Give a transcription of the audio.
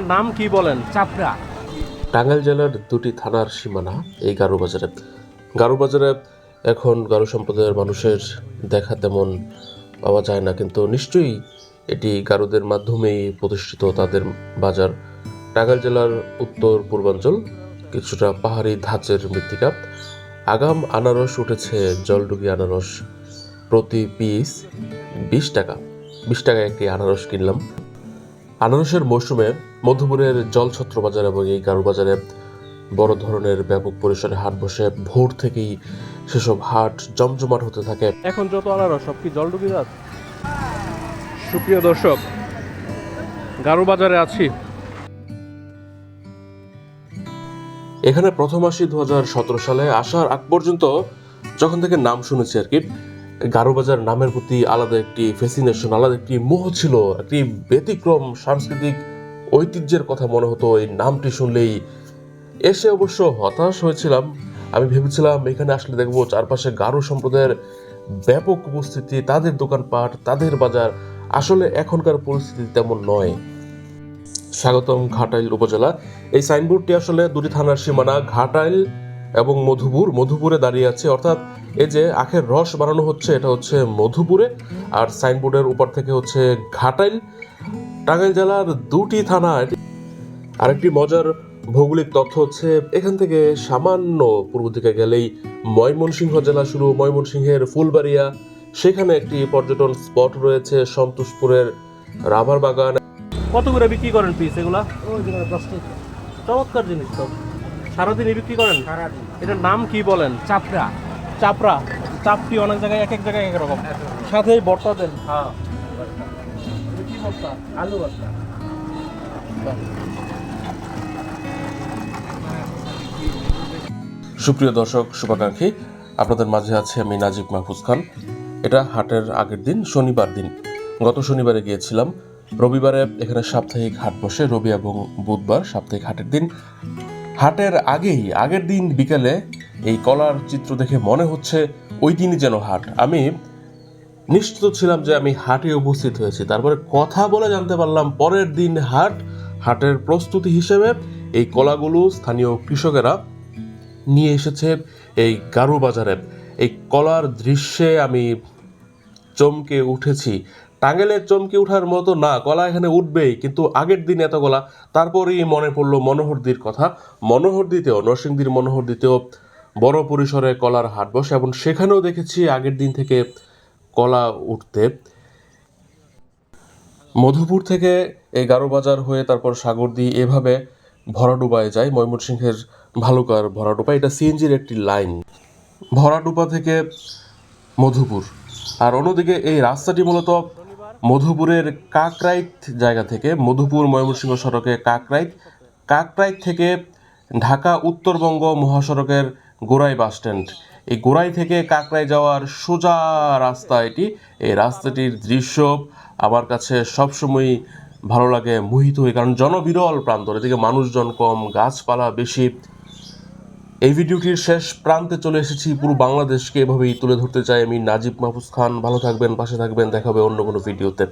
নাম কি বলেন? চাপড়া। টাঙ্গাইল জেলার দুটি থানার সীমানা এই গারো বাজারে গারো বাজারে এখন গারু সম্প্রদায়ের মানুষের দেখা তেমন পাওয়া যায় না কিন্তু নিশ্চয়ই এটি গারোদের মাধ্যমেই প্রতিষ্ঠিত তাদের বাজার। টাঙ্গাইল জেলার উত্তর পূর্বাঞ্চল কিছুটা পাহাড়ি ধাঁচের মৃত্তিকা। আগাম আনারস উঠেছে জলডুবি আনারস প্রতি পিস বিশ টাকা। বিশ টাকায় একটি আনারস কিনলাম। আনারসের মৌসুমে মধুপুরের জলছত্র বাজার এবং এই গারু বাজারে বড় ধরনের ব্যাপক পরিসরে হাট বসে। ভোর থেকেই সেসব হাট জমজমাট হতে থাকে। এখন যত আনারস সব কি জলডুবি গাছ সুপ্রিয় দর্শক গারু বাজারে আছি। এখানে প্রথম আসি দু হাজার সতেরো সালে আসার আগ পর্যন্ত যখন থেকে নাম শুনেছি আর কি গারো বাজার নামের প্রতি আলাদা একটি ফেসিনেশন আলাদা একটি মোহ ছিল একটি ব্যতিক্রম সাংস্কৃতিক ঐতিহ্যের কথা মনে হতো, এই নামটি শুনলেই। এসে অবশ্য হতাশ হয়েছিলাম। আমি ভেবেছিলাম, এখানে আসলে দেখব চারপাশে গারো সম্প্রদায়ের ব্যাপক উপস্থিতি, তাদের দোকানপাট, তাদের বাজার। আসলে এখনকার পরিস্থিতি তেমন নয়। স্বাগতম ঘাটাইল উপজেলা। এই সাইনবোর্ডটি আসলে দুটি থানার সীমানা, ঘাটাইল এবং মধুপুর। মধুপুরে দাঁড়িয়ে আছে, অর্থাৎ এই যে আখের রস বানানো হচ্ছে, এটা হচ্ছে মধুপুরে। আর সাইনবোর্ডের উপর থেকে হচ্ছে ঘাটাইল। টাঙ্গাইল জেলার দুটি থানার আরেকটি মজার ভৌগোলিক তথ্য হচ্ছে এখান থেকে সামান্য পূর্ব দিকে গেলেই ময়মনসিংহ জেলা শুরু। ময়মনসিংহের ফুলবাড়িয়া সেখানে একটি পর্যটন স্পট রয়েছে সন্তোষপুরের রাবার বাগান। কত করে বিক্রি করেন পিস এগুলা? চমৎকার জিনিস তো। সারাদিনই বিক্রি করেন? এটার নাম কি বলেন? চাপড়া। চাপড়া। চাপটি অনেক জায়গায় এক এক জায়গায় এক রকম। সাথে ভর্তা দেন। হ্যাঁ। সুপ্রিয় দর্শক, শুভাকাঙ্ক্ষী, আপনাদের মাঝে আছে আমি নাজিব মাহফুজ খান। এটা হাটের আগের দিন, শনিবার দিন। গত শনিবারে গিয়েছিলাম। রবিবারে এখানে সাপ্তাহিক হাট বসে, রবি এবং বুধবার সাপ্তাহিক হাটের দিন। হাটের আগেই, আগের দিন বিকেলে এই কলার চিত্র দেখে মনে হচ্ছে ওই দিনই যেন হাট। আমি নিশ্চিত ছিলাম যে আমি হাটে উপস্থিত হয়েছি। তারপরে কথা বলে জানতে পারলাম পরের দিন হাট, হাটের প্রস্তুতি হিসেবে এই কলাগুলো স্থানীয় কৃষকেরা নিয়ে এসেছে এই গারু বাজারে। এই কলার দৃশ্যে আমি চমকে উঠেছি। টাঙ্গেলে চমকে ওঠার মতো না, কলা এখানে উঠবেই, কিন্তু আগের দিন এত কলা, তারপরেই মনে পড়ল মনোহরদির কথা। মনোহরদিতেও, নরসিংদীর মনোহরদিতেও বড় পরিসরে কলার হাট বসে, এবং সেখানেও দেখেছি আগের দিন থেকে কলা উঠতে। মধুপুর থেকে এই গারোবাজার হয়ে তারপর সাগরদি, এভাবে ভরাডুবায় যায়। ময়মনসিংহের ভালুকার ভরাডুবা এটা সিএনজির একটি লাইন। ভরাডুবা থেকে মধুপুর। আর অন্যদিকে এই রাস্তাটি মূলত মধুপুরের কাকরাইত জায়গা থেকে, মধুপুর ময়মনসিংহ সড়কে কাকরাইত কাকরাইত থেকে ঢাকা উত্তরবঙ্গ মহাসড়কের গোড়াই বাস স্ট্যান্ড এই গোড়াই থেকে কাকরাই যাওয়ার সোজা রাস্তা এটি। এই রাস্তাটির দৃশ্য আমার কাছে সবসময়ই ভালো লাগে, মোহিত হই কারণ জনবিরল প্রান্তর এদিকে মানুষজন কম, গাছপালা বেশি। এই ভিডিওটির শেষ প্রান্তে চলে এসেছি। পুরো বাংলাদেশকে এভাবেই তুলে ধরতে চাই আমি, নাজিব মাহফুজ খান। ভালো থাকবেন, পাশে থাকবেন। দেখা হবে অন্য কোনো ভিডিওতে।